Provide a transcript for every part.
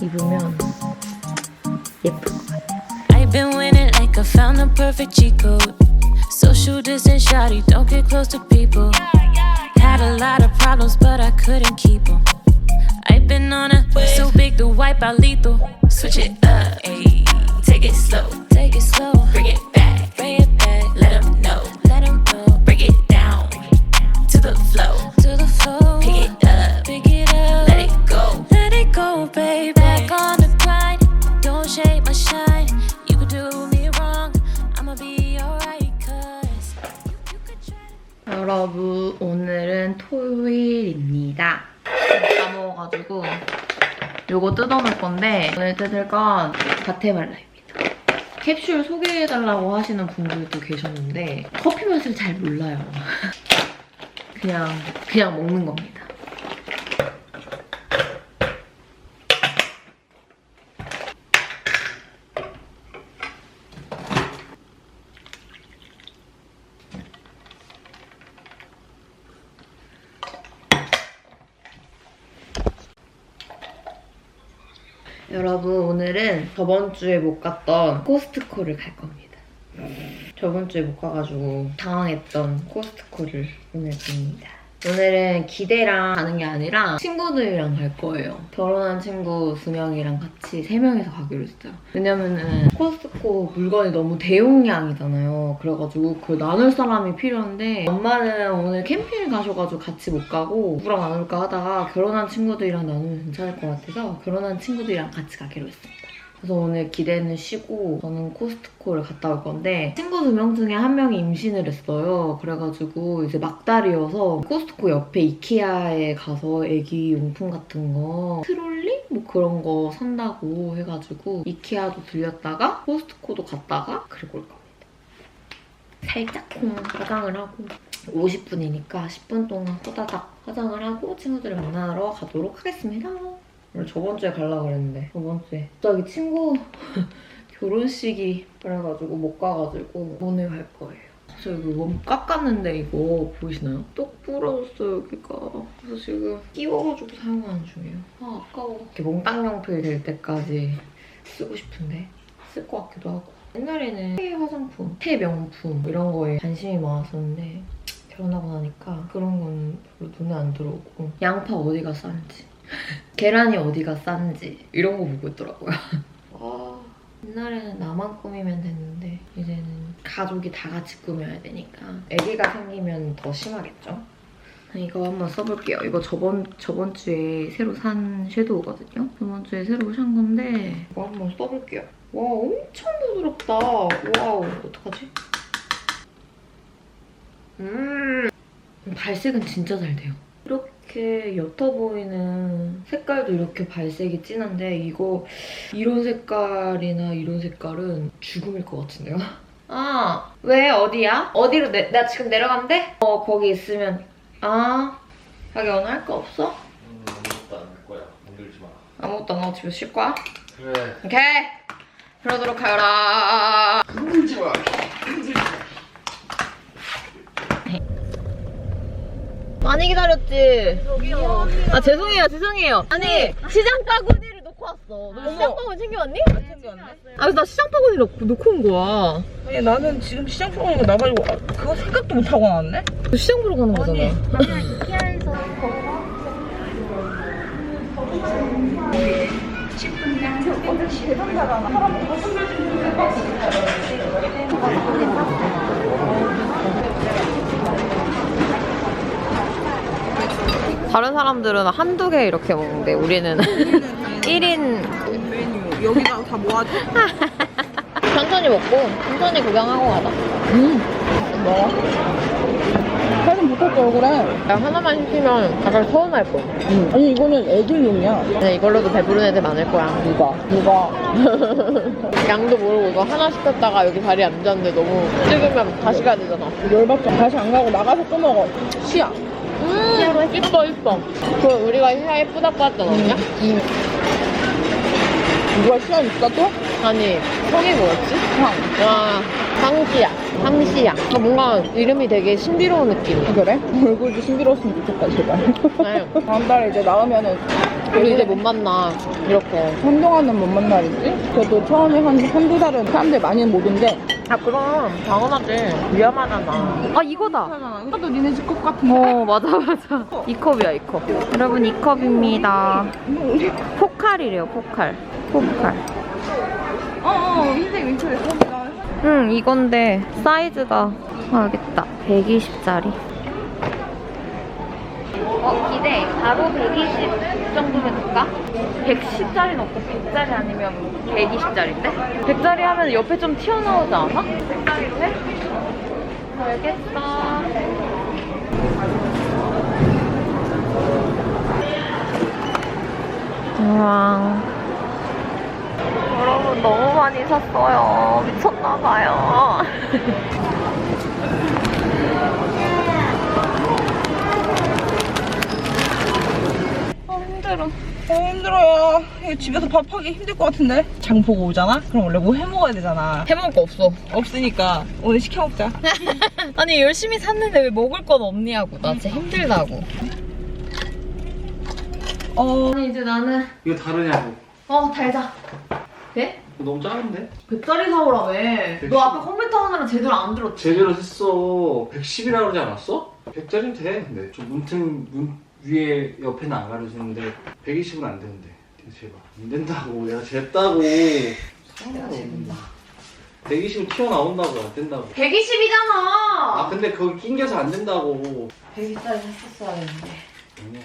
입으면 예쁠 것 같아요. I've been winning like I found the perfect cheat code. Social distance, shawty, don't get close to people. Had a lot of problems, but I couldn't keep them. I've been on a so big to wipe out lethal. Switch it up, ayy. Take it slow, take it slow. Bring it 여러분 오늘은 토요일입니다. 다 먹어가지고 요거 뜯어놓을 건데 오늘 뜯을 건 바테말라입니다. 캡슐 소개해달라고 하시는 분들도 계셨는데 커피 맛을 잘 몰라요. 그냥 그냥 먹는 겁니다. 여러분 오늘은 저번 주에 못 갔던 코스트코를 갈 겁니다. 저번 주에 못 가가지고 당황했던 코스트코를 오늘 갑니다. 오늘은 기대랑 가는 게 아니라 친구들이랑 갈 거예요. 결혼한 친구 두 명이랑 같이 세 명이서 가기로 했어요. 왜냐면은 코스트코 물건이 너무 대용량이잖아요. 그래가지고 그걸 나눌 사람이 필요한데 엄마는 오늘 캠핑을 가셔가지고 같이 못 가고 누구랑 나눌까 하다가 결혼한 친구들이랑 나누면 괜찮을 것 같아서 결혼한 친구들이랑 같이 가기로 했습니다. 그래서 오늘 기대는 쉬고 저는 코스트코를 갔다 올 건데 친구 두 명 중에 한 명이 임신을 했어요. 그래가지고 이제 막달이어서 코스트코 옆에 이케아에 가서 애기 용품 같은 거 트롤리? 뭐 그런 거 산다고 해가지고 이케아도 들렸다가 코스트코도 갔다가 그리고 올 겁니다. 살짝콩 화장을 하고 50분이니까 10분 동안 후다닥 화장을 하고 친구들을 만나러 가도록 하겠습니다. 원래 저번 주에 가려고 그랬는데 저번 주에 갑자기 친구 결혼식이 그래가지고 못 가가지고 오늘 갈 거예요. 저 이거 너무 깎았는데 이거 보이시나요? 똑 부러졌어요 여기가. 그래서 지금 끼워가지고 사용하는 중이에요. 아 아까워. 이렇게 몽땅 연필 될 때까지 쓰고 싶은데 쓸 것 같기도 하고. 옛날에는 테 화장품, 테 명품 이런 거에 관심이 많았었는데 결혼하고 나니까 그런 건 별로 눈에 안 들어오고 양파 어디가 싼지 계란이 어디가 싼지 이런 거 보고 있더라고요. 와 옛날에는 나만 꾸미면 됐는데 이제는 가족이 다 같이 꾸며야 되니까 아기가 생기면 더 심하겠죠? 이거 한번 써볼게요. 이거 저번 저번 주에 새로 산 섀도우거든요. 저번 주에 새로 산 건데 이거 한번 써볼게요. 와 엄청 부드럽다. 와우 어떡하지? 음 발색은 진짜 잘 돼요. 이렇게 옅어 보이는 색깔도 이렇게 발색이 진한데 이거 이런 색깔이나 이런 색깔은 죽음일 것 같은데요? 아, 왜? 어디야? 어디로 내, 나 지금 내려가면 돼? 어, 거기 있으면. 아, 자기 오늘 할거 없어? 음, 아무것도 안 할 거야. 건들지 마. 아무것도 안 하고 집에 쉴 거야? 그래. 오케이. 그러도록 하여라. 건들지 마. 많이 기다렸지? 아, 죄송해요, 죄송해요. 아니, 시장 바구니를 놓고 왔어. 너 시장 바구니 챙겨왔니? 챙겨왔네. 아, 그래서 나 시장 바구니 놓고, 놓고 온 거야. 아니 나는 지금 시장 보는 거나 말고 아, 그거 생각도 못 하고 나왔네. 너 시장 보러 가는 거잖아. 다 른 사람들은 한두 개 이렇게 먹는데 우리는 1인 메뉴 여기다 다 모아줘. 천천히 먹고 천천히 구경하고 가자. 음. 뭐? 사진 붙었어 얼굴에. 야, 하나만 시키면 가장 서운할 거. 응. 아니 이거는 애들용이야. 근데 이걸로도 배부른 애들 많을 거야. 누가? 누가? 양도 모르고 이거 하나 시켰다가 여기 자리에 앉았는데 너무 찍으면 다시 가야 되잖아. 열받죠. 다시 안 가고 나가서 또 먹어. 시야. 음, 이뻐, 이뻐. 그 우리가 시야 예쁘다고 하지 않았냐? 응. 누가 시야 있어 또? 아니, 성이 뭐였지? 형. 와, 황시야. 황시야. 아, 뭔가 이름이 되게 신비로운 느낌이야. 그래? 얼굴도 신비로웠으면 좋겠다 제발 네. 다음 달에 이제 나오면은 우리 이제 못 만나. 이렇게. 한동안은 못 만나겠지? 그래도 처음에 한 한두 달은 사람들 많이는 못 온대 아, 그럼 당연하지. 위험하잖아. 아, 이거다. 이것도 니네 집 것 같은데? 어, 맞아, 맞아. 이 컵이야, 이 컵. 여러분, 이 컵입니다. 포칼이래요, 포칼. 포칼. 어 어 흰색 윈터에 거기다 응, 이건데 사이즈가 아, 알겠다. 120짜리. 어, 기대. 바로 120 정도면 될까? 110짜리는 없고 100짜리 아니면 120짜리인데? 100짜리 하면 옆에 좀 튀어나오지 않아? 100짜리로 해? 알겠어. 우와. 여러분 너무 많이 샀어요. 미쳤나봐요. 아 힘들어 어 힘들어요 이거 집에서 밥하기 힘들 것 같은데 장 보고 오잖아? 그럼 원래 뭐 해 먹어야 되잖아 해먹을 거 없어. 없으니까 오늘 시켜 먹자 아니 열심히 샀는데 왜 먹을 건 없냐고. 나 진짜 힘들다고. 어 아니 이제 나는 이거 다르냐고. 어 달자. 돼? 너무 작은데? 100짜리 사오라며. 너 아까 컴퓨터 하느라 제대로 안 들었지? 제대로 했어. 110이라고 그러지 않았어? 100짜리면 돼. 근데 좀 문틈 문 위에 옆에는 안 가려지는데 120은 안 되는데. 제발 안 된다고. 내가 쟀다고. 내가 재본다. 120은 튀어나온다고 안 된다고. 120이잖아. 아 근데 그거 낑겨서 안 된다고. 120짜리 샀었어야 했는데. 아니야.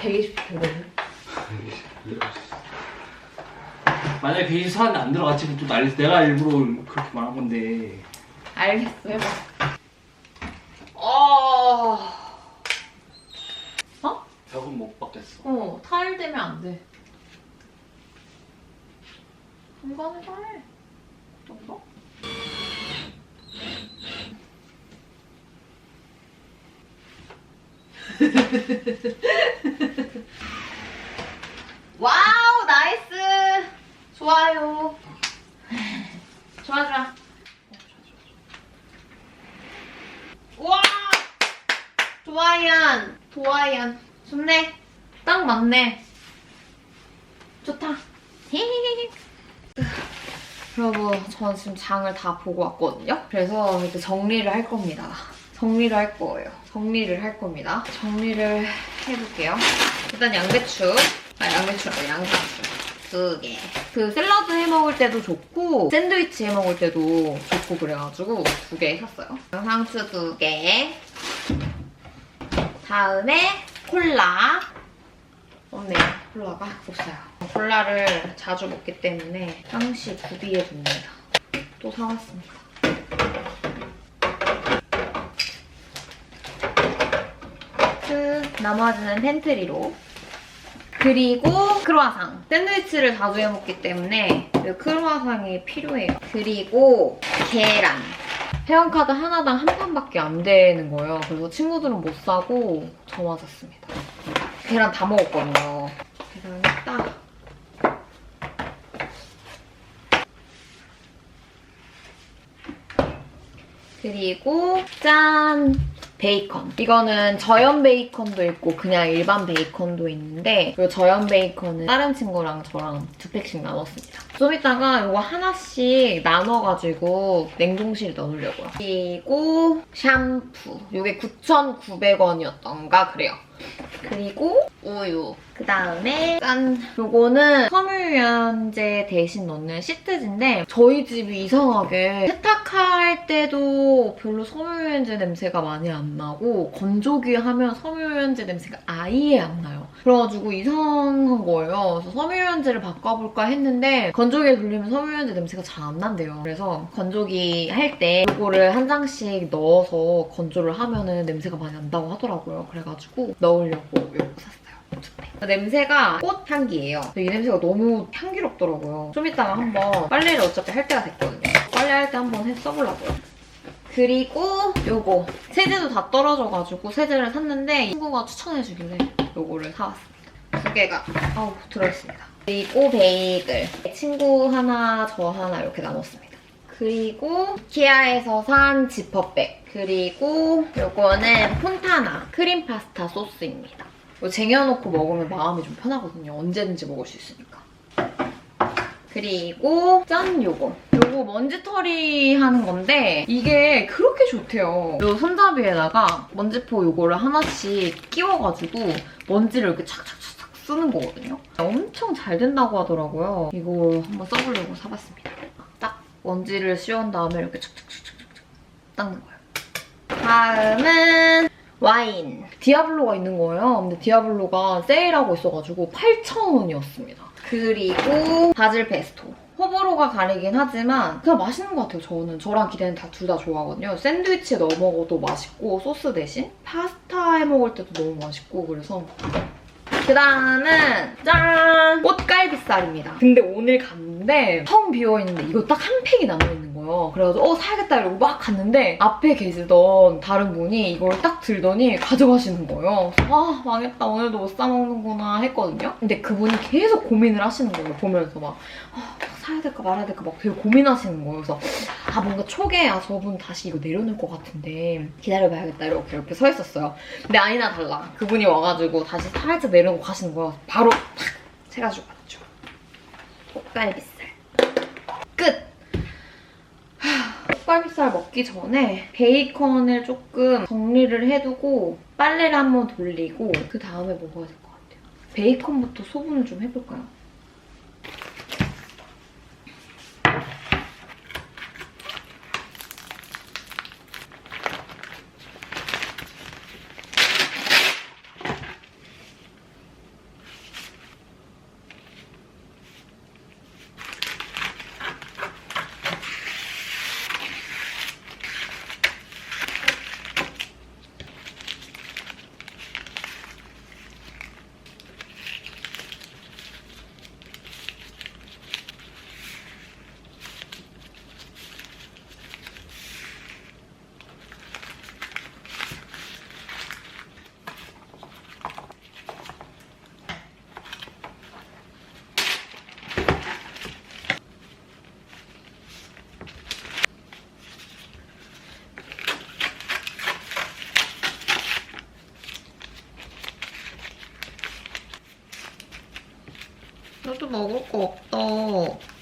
120 되거든. 120. 만약에 120 사는데 안 들어갔지 또 난리 내가 일부러 그렇게 말한 건데 알겠어 해봐. 어. 어? 벽은 못 받겠어 어, 타일 되면 안 돼. 한번에 해. 정도? 와우, 나이스. 좋아요. 좋아, 좋아. 와! 좋아연. 좋아연. 좋네. 딱 맞네. 좋다. 저는 지금 장을 다 보고 왔거든요. 그래서 이렇게 정리를 할 겁니다. 정리를 할 거예요. 정리를 할 겁니다. 정리를 해볼게요. 일단 양배추. 아, 양배추라고 양상추. 두 개. 그 샐러드 해 먹을 때도 좋고 샌드위치 해 먹을 때도 좋고 그래가지고 두 개 샀어요. 양상추 두 개. 다음에 콜라. 없네요. 콜라가 없어요. 콜라를 자주 먹기 때문에 항시 구비해 둡니다. 또 사왔습니다. 끝. 나머지는 팬트리로. 그리고 크루아상. 샌드위치를 자주 해 먹기 때문에 그 크루아상이 필요해요. 그리고 계란. 회원카드 하나당 한 판밖에 안 되는 거예요. 그래서 친구들은 못 사고 저만 샀습니다. 계란 다 먹었거든요. 계란 딱. 그리고 짠! 베이컨. 이거는 저염 베이컨도 있고 그냥 일반 베이컨도 있는데 이 저염 베이컨은 다른 친구랑 저랑 두 팩씩 나눴습니다. 좀 이따가 이거 하나씩 나눠가지고 냉동실에 넣으려고요. 그리고 샴푸. 이게 9,900원이었던가 그래요. 그리고 우유. 그 다음에 짠! 요거는 섬유유연제 대신 넣는 시트지인데 저희 집이 이상하게 세탁할 때도 별로 섬유유연제 냄새가 많이 안 나고 건조기 하면 섬유유연제 냄새가 아예 안 나요. 그래가지고 이상한 거예요. 그래서 섬유유연제를 바꿔볼까 했는데 건조기에 돌리면 섬유유연제 냄새가 잘 안 난대요. 그래서 건조기 할 때 이거를 한 장씩 넣어서 건조를 하면 은 냄새가 많이 난다고 하더라고요. 그래가지고 넣으려고 이거 샀어요. 두 팩. 냄새가 꽃 향기예요. 근데 이 냄새가 너무 향기롭더라고요. 좀 이따가 한번 빨래를 어차피 할 때가 됐거든요. 빨래할 때 한번 해 써보려고요. 그리고 요거 세제도 다 떨어져가지고 세제를 샀는데 친구가 추천해주길래 요거를 사왔습니다. 두 개가 아우 들어있습니다. 그리고 베이글 친구 하나 저 하나 이렇게 나눴습니다. 그리고 이케아에서 산 지퍼백. 그리고 요거는 폰타나 크림 파스타 소스입니다. 이거 쟁여놓고 먹으면 마음이 좀 편하거든요. 언제든지 먹을 수 있으니까. 그리고 짠 요거. 요거 먼지 털이 하는 건데 이게 그렇게 좋대요. 요 손잡이에다가 먼지포 요거를 하나씩 끼워가지고 먼지를 이렇게 착착착착 쓰는 거거든요. 엄청 잘 된다고 하더라고요. 이거 한번 써보려고 사봤습니다. 딱 먼지를 씌운 다음에 이렇게 착착착착착 닦는 거예요. 다음은 와인. 디아블로가 있는 거예요. 근데 디아블로가 세일하고 있어가지고 8,000원이었습니다. 그리고 바질 페스토. 호불호가 가리긴 하지만 그냥 맛있는 것 같아요, 저는. 저랑 기대는 다 둘 다 좋아하거든요. 샌드위치에 넣어 먹어도 맛있고 소스 대신 파스타 해 먹을 때도 너무 맛있고 그래서 그 다음은 짠! 꽃갈비살입니다. 근데 오늘 갔는데 텅 비어있는데 이거 딱 한 팩이 남아있는 거예요. 그래가지고 어 사야겠다 이러고 막 갔는데 앞에 계시던 다른 분이 이걸 딱 들더니 가져가시는 거예요. 그래서 아 망했다 오늘도 못 사 먹는구나 했거든요. 근데 그분이 계속 고민을 하시는 거예요. 보면서 막 아, 사야 될까 말아야 될까 막 되게 고민하시는 거예요. 그래서 아 뭔가 초계 아 저분 다시 이거 내려놓을 것 같은데 기다려봐야겠다 이렇게 이렇게 서 있었어요. 근데 아니나 달라. 그분이 와가지고 다시 살짝 내려놓고 가시는 거예요. 바로 탁 채가지고 갔죠. 꽃갈비살. 끝! 하, 꽃갈비살 먹기 전에 베이컨을 조금 정리를 해두고 빨래를 한번 돌리고 그 다음에 먹어야 될 것 같아요. 베이컨부터 소분을 좀 해볼까요? 먹을 거 없다.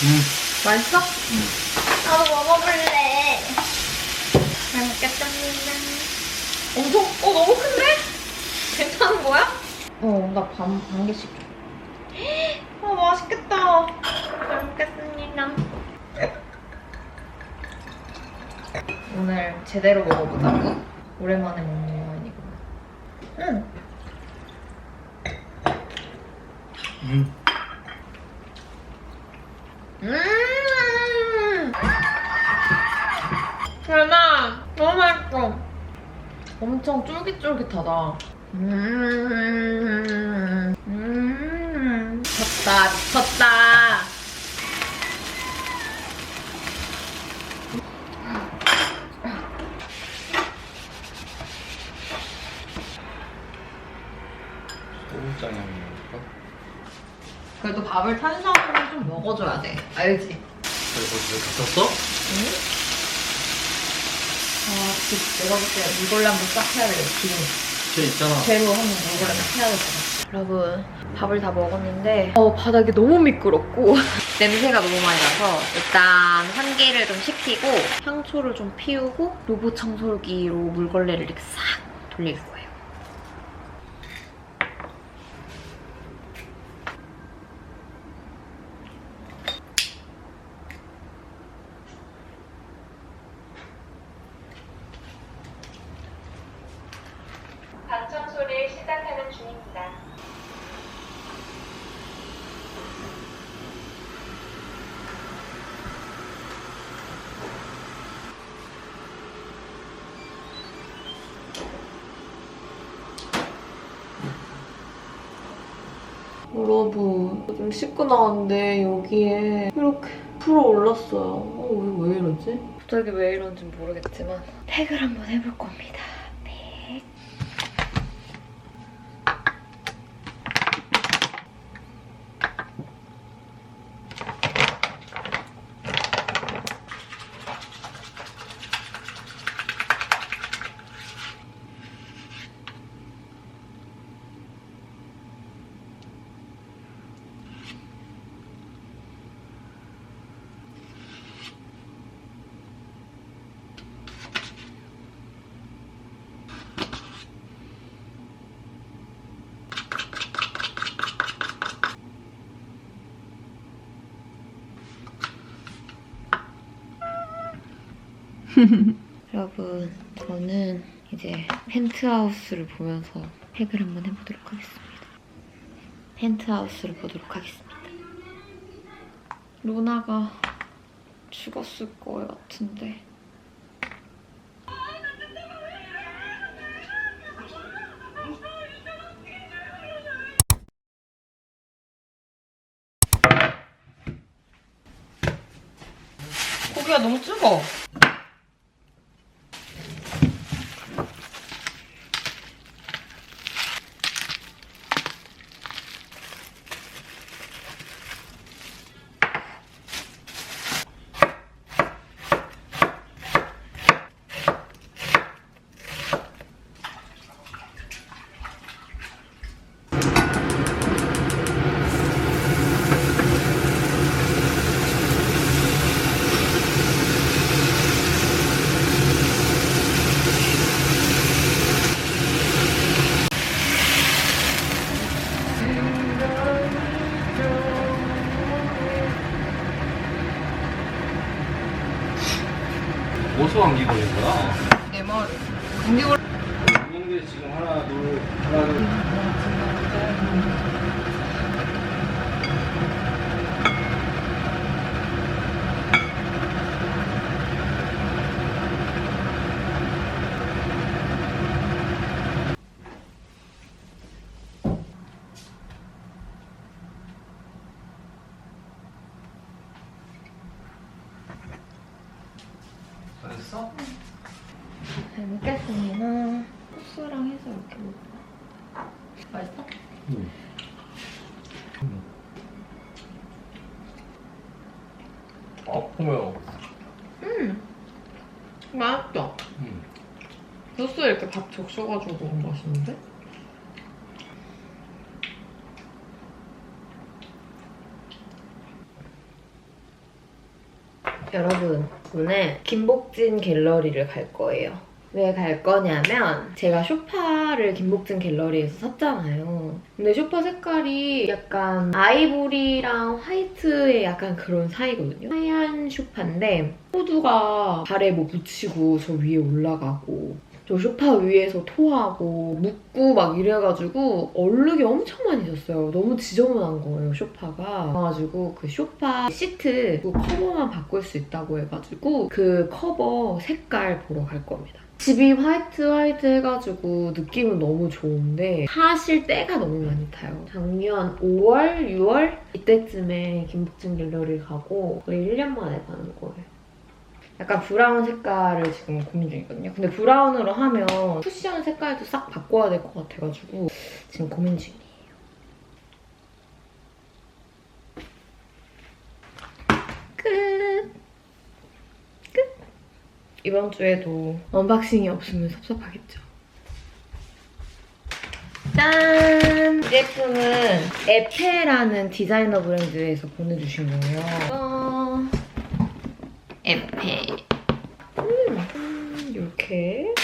음. 맛있어? 나도 먹어볼래. 잘 먹겠습니다. 엄청, 어, 너무 큰데? 괜찮은 거야? 어, 나 반, 반 개씩 줘. 어, 맛있겠다. 잘 먹겠습니다. 오늘 제대로 먹어보자고. 오랜만에 먹는 와인이구나. 응. 음. 음! 대박! 너무 맛있어. 엄청 쫄깃쫄깃하다. 음, 음, 미쳤다, 미쳤다. 소금장이 아니니까. 그래도 밥을 탄수화물을 좀 먹어줘야 돼. 알지? 그리고 집에 다 썼어? 아, 그 내가 볼때 물걸레 한번 싹 해야 되겠다, 지금. 쟤 있잖아. 재료 한번 싹 해야 되잖아. 여러분, 밥을 다 먹었는데, 어, 바닥이 너무 미끄럽고, 냄새가 너무 많이 나서, 일단 환기를 좀 시키고, 향초를 좀 피우고, 로봇 청소기로 물걸레를 이렇게 싹 돌릴 거예요. 방 청소를 시작하는 중입니다. 여러분 좀 씻고 나왔는데 여기에 이렇게 풀어 올랐어요. 어, 왜, 왜 이러지? 갑자기 왜 이런지 모르겠지만 팩을 한번 해볼 겁니다. 여러분, 저는 이제 펜트하우스를 보면서 팩을 한번 해보도록 하겠습니다. 펜트하우스를 보도록 하겠습니다. 로나가 죽었을 거 같은데. 고기가 너무 뜨거. 적셔가지고 먹으면 맛있는데? 여러분, 오늘 김복진 갤러리를 갈 거예요. 왜 갈 거냐면 제가 쇼파를 김복진 갤러리에서 샀잖아요. 근데 쇼파 색깔이 약간 아이보리랑 화이트의 약간 그런 사이거든요. 하얀 쇼파인데 호두가 발에 뭐 묻히고 저 위에 올라가고 저 쇼파 위에서 토하고 묻고 막 이래가지고 얼룩이 엄청 많이 졌어요. 너무 지저분한 거예요, 쇼파가. 그래가지고 그 쇼파 시트 그 커버만 바꿀 수 있다고 해가지고 그 커버 색깔 보러 갈 겁니다. 집이 화이트 화이트 해가지고 느낌은 너무 좋은데 사실 때가 너무 많이 타요. 작년 5월, 6월 이때쯤에 김복진 갤러리 가고 거의 1년 만에 가는 거예요. 약간 브라운 색깔을 지금 고민 중이거든요. 근데 브라운으로 하면 쿠션 색깔도 싹 바꿔야 될 것 같아가지고 지금 고민 중이에요. 끝! 끝! 이번 주에도 언박싱이 없으면 섭섭하겠죠. 짠! 이 제품은 에페라는 디자이너 브랜드에서 보내주신 거예요. 어... 에페. 음, 이렇게.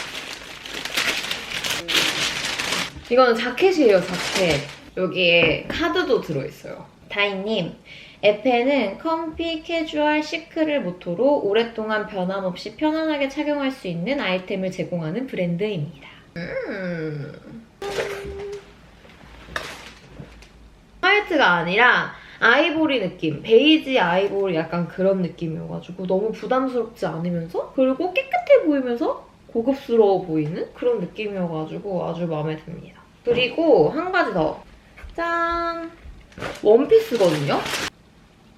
이거는 자켓이에요, 자켓. 여기에 카드도 들어있어요. 다이님, 에페는 컴피, 캐주얼, 시크를 모토로 오랫동안 변함없이 편안하게 착용할 수 있는 아이템을 제공하는 브랜드입니다. 음. 화이트가 아니라 아이보리 느낌, 베이지 아이보리 약간 그런 느낌이어가지고 너무 부담스럽지 않으면서 그리고 깨끗해 보이면서 고급스러워 보이는 그런 느낌이어가지고 아주 마음에 듭니다. 그리고 한 가지 더. 짠! 원피스거든요?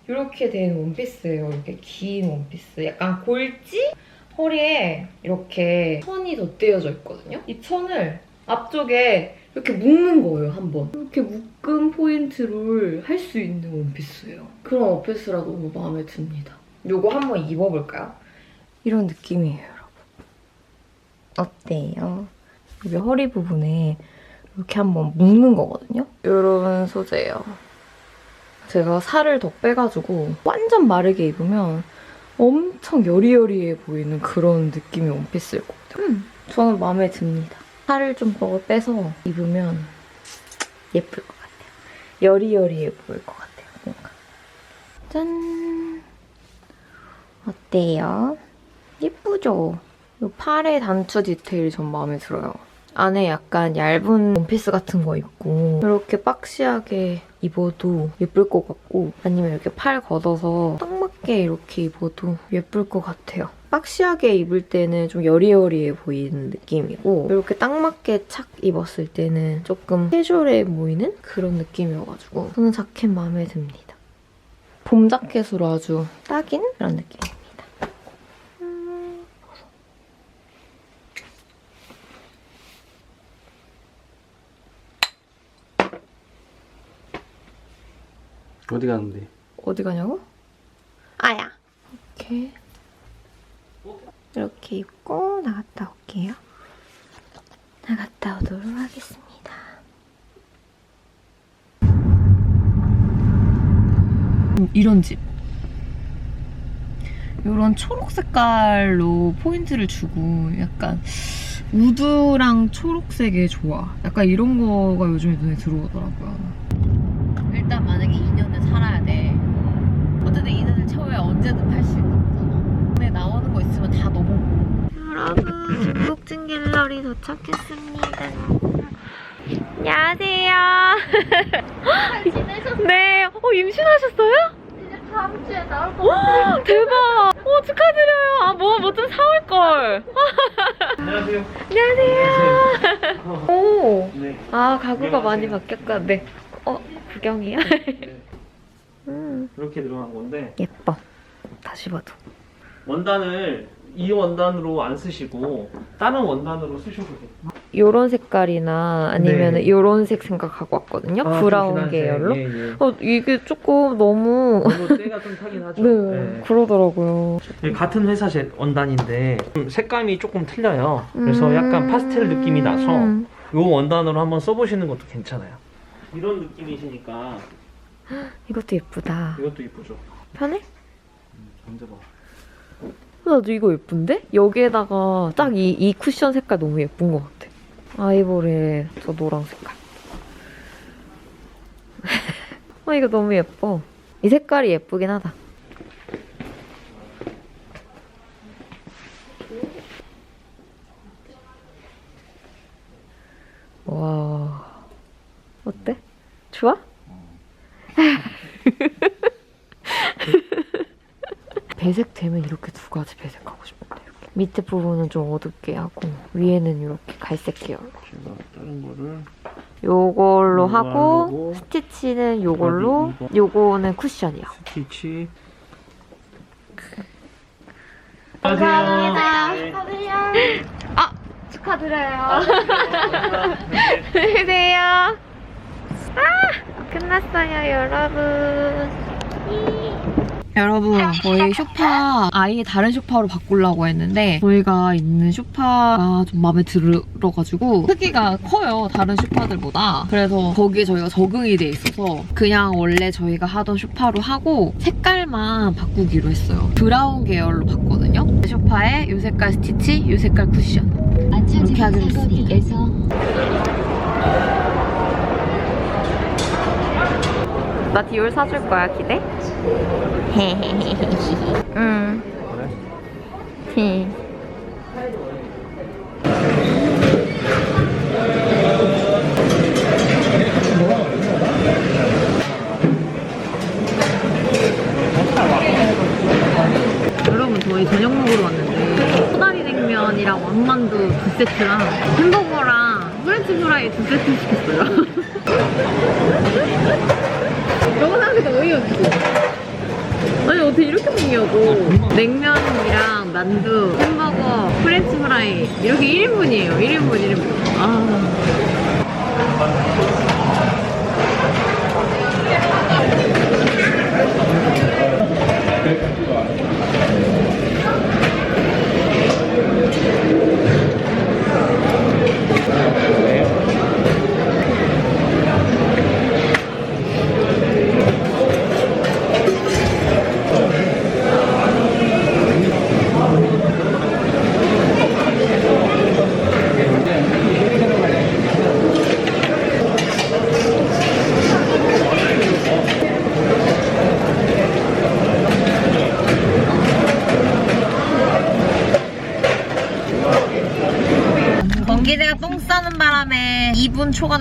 이렇게 된 원피스예요. 이렇게 긴 원피스. 약간 골지? 허리에 이렇게 천이 덧대어져 있거든요? 이 천을 앞쪽에 이렇게 묶는 거예요, 한 번. 이렇게 묶음 포인트를 할 수 있는 원피스예요. 그런 원피스라 너무 마음에 듭니다. 요거 한번 입어볼까요? 이런 느낌이에요, 여러분. 어때요? 여기 허리 부분에 이렇게 한번 묶는 거거든요? 이런 소재예요. 제가 살을 더 빼가지고 완전 마르게 입으면 엄청 여리여리해 보이는 그런 느낌의 원피스일 거거든요. 음, 저는 마음에 듭니다. 살을 좀 더 빼서 입으면 예쁠 것 같아요. 여리여리해 보일 것 같아요, 뭔가. 짠! 어때요? 예쁘죠? 이 팔의 단추 디테일이 전 마음에 들어요. 안에 약간 얇은 원피스 같은 거 입고 이렇게 박시하게 입어도 예쁠 것 같고 아니면 이렇게 팔 걷어서 딱 맞게 이렇게 입어도 예쁠 것 같아요. 박시하게 입을 때는 좀 여리여리해 보이는 느낌이고 이렇게 딱 맞게 착 입었을 때는 조금 캐주얼해 보이는 그런 느낌이어가지고 저는 자켓 마음에 듭니다. 봄 자켓으로 아주 딱인 그런 느낌입니다. 음. 어디 가는데? 어디 가냐고? 아야. 이렇게 이렇게 입고 나갔다 올게요. 나갔다 오도록 하겠습니다. 이런 집. 이런 초록 색깔로 포인트를 주고 약간 우드랑 초록색의 조화. 약간 이런 거가 요즘에 눈에 들어오더라고요. 일단 만약에 2년을 살아야 돼. 어쨌든 2년을 채워야 언제든 팔 수 있는 거잖아. 근데 나오는 거 있으면 다 넣어보고. 여러분, 갤러리 도착했습니다. 안녕하세요. 네. 어, 임신하셨어요? 이제 다음 주에 나올 오, 대박. 오, 축하드려요. 아, 뭐, 뭐 좀 사올걸. 안녕하세요. 안녕하세요. 오. 네. 아, 가구가. 많이 바뀌었구나. 네. 어, 구경이요? 네. 음, 이렇게 들어간 건데 예뻐. 다시 봐도. 원단을 이 원단으로 안 쓰시고 다른 원단으로 쓰셔도 돼요. 요런 색깔이나 아니면 네. 요런 색 생각하고 왔거든요. 아, 브라운 계열로. 예, 예. 어, 이게 조금 너무. 너무 때가 좀 타긴 하죠. 네, 네. 그러더라고요. 예, 같은 회사 제 원단인데 좀 색감이 조금 틀려요. 그래서 음. 약간 파스텔 느낌이 나서 이 원단으로 한번 써보시는 것도 괜찮아요. 이런 느낌이시니까 이것도 예쁘다. 이것도 이쁘죠. 편해? 만져봐. 나도 이거 예쁜데? 여기에다가 딱 이 이 쿠션 색깔 너무 예쁜 것 같아. 아이보리의 저 노랑 색깔. 어, 이거 너무 예뻐. 이 색깔이 예쁘긴 하다. 와. 어때? 좋아? 배색 되면 이렇게 두 가지 배색하고 싶은데 이렇게. 밑에 부분은 좀 어둡게 하고 위에는 이렇게 갈색 계열 제가 다른 거를 요걸로 요거 하고 하고 스티치는 요걸로 이거? 요거는 쿠션이요 스티치. 감사합니다. 네. 축하드려요 안녕히 계세요 아 끝났어요 여러분 여러분 저희 쇼파 아예 다른 쇼파로 바꾸려고 했는데 저희가 있는 쇼파가 좀 마음에 들어가지고 크기가 커요 다른 쇼파들보다. 그래서 거기에 저희가 적응이 돼 있어서 그냥 원래 저희가 하던 쇼파로 하고 색깔만 바꾸기로 했어요. 브라운 계열로 봤거든요. 쇼파에 이 색깔 스티치 이 색깔 쿠션. 이렇게 하기로 했습니다 나 디올 사줄 거야 기대? 응. 히. 여러분 저희 저녁 먹으러 왔는데 소다리 냉면이랑 왕만두 두 세트랑 햄버거랑 프렌치 프라이 두 세트 시켰어요. 예뻐. 아니 어떻게 이렇게 먹냐고. 냉면이랑 만두, 햄버거, 프렌치 프라이 이렇게 1인분이에요. 1인분 1인분. 아.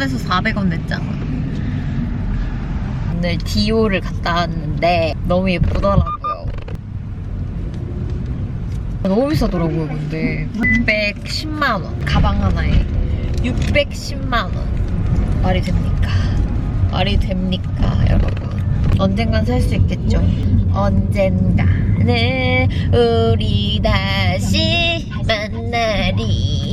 2분 초과돼서 400원 냈잖아. 오늘 디오를 갔다 왔는데 너무 예쁘더라고요. 너무 비싸더라고요, 근데. 610만원. 가방 하나에 610만원. 말이 됩니까? 말이 됩니까, 여러분? 언젠간 살 수 있겠죠? 언젠가는 우리 다시 만나리.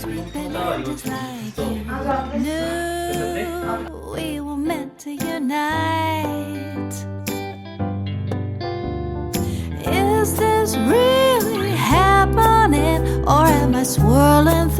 Ooh, came sweeping in just like you knew we were meant to unite. Is this really happening, or am I swirling